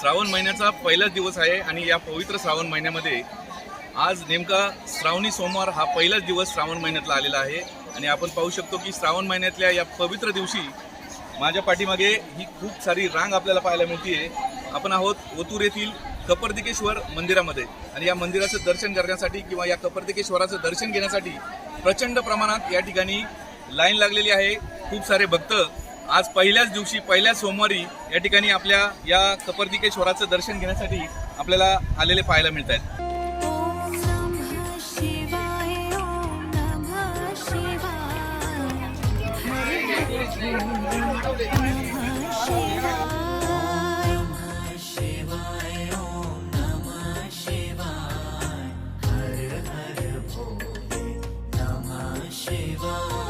श्रावण महिन्याचा पहिलाच दिवस आहे आणि या पवित्र श्रावण महिन्यामध्ये आज नेमका श्रावणी सोमवार हा पहिलाच दिवस श्रावण महिन्यातला आलेला आहे. आणि आपण पाहू शकतो की श्रावण महिन्यातल्या या पवित्र दिवशी माझ्या पाठीमागे ही खूप सारी रांग आपल्याला पाहायला मिळते आपण आहोत ओतूर येथील कपर्दिकेश्वर मंदिरामध्ये. आणि या मंदिराचं दर्शन करण्यासाठी किंवा या कपर्दिकेश्वराचं दर्शन घेण्यासाठी प्रचंड प्रमाणात या ठिकाणी लाईन लागलेली आहे. खूप सारे भक्त आज पहिल्याच दिवशी पहिल्याच सोमवारी या ठिकाणी आपल्या या कपर्दिकेश्वराचं दर्शन घेण्यासाठी आपल्याला आलेले पाहायला मिळत आहेत नमः शिवाय।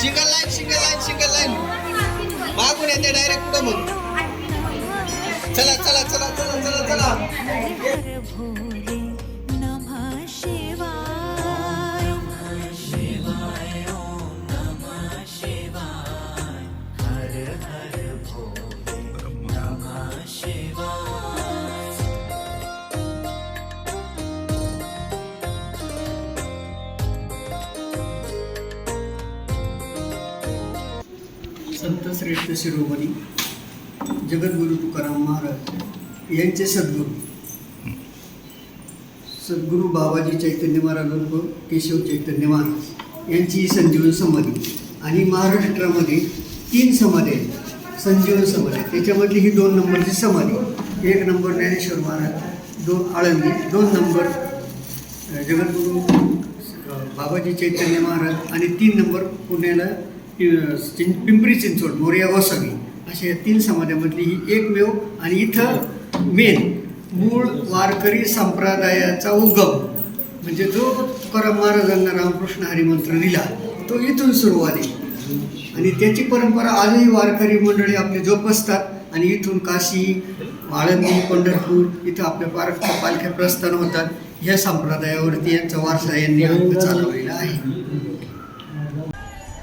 Single line single line single line मागून येते डायरेक्ट पुढं मग. चला चला चला चला चला चला. संत श्रेष्ठ शिरोमणी जगद्गुरु तुकाराम महाराज यांचे सद्गुरू. सद्गुरू बाबाजी चैतन्य महाराज उर्फ केशव चैतन्य महाराज यांची ही संजीवन समाधी. आणि महाराष्ट्रामध्ये तीन समाधी आहेत. संजीवन समाधी. त्याच्यामधली ही दोन नंबरची समाधी एक नंबर ज्ञानेश्वर महाराज दोन आळंदी दोन नंबर जगद्गुरु जगद्गुरू बाबाजी चैतन्य महाराज आणि तीन नंबर पुण्याला पिंपरी चिंचवड मोर्या गोसावी अशा या तीन समाजामधली ही एकमेव आणि इथं मेन मूळ वारकरी संप्रदायाचा उगम. म्हणजे जो तुकाराम महाराजांना रामकृष्ण हरिमंत्र दिला तो इथून सुरू आली. आणि त्याची परंपरा आजही वारकरी मंडळी आपले जोपासतात आणि इथून काशी आळंदी पंढरपूर इथं आपल्या पार पालख्या प्रस्थान होतात. ह्या संप्रदायावरती यांचा वारसा यांनी हक्क चालवलेला आहे.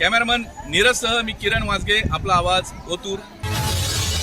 कॅमेरामन नीरजसह मी किरण वाजगे आपला आवाज ओतूर.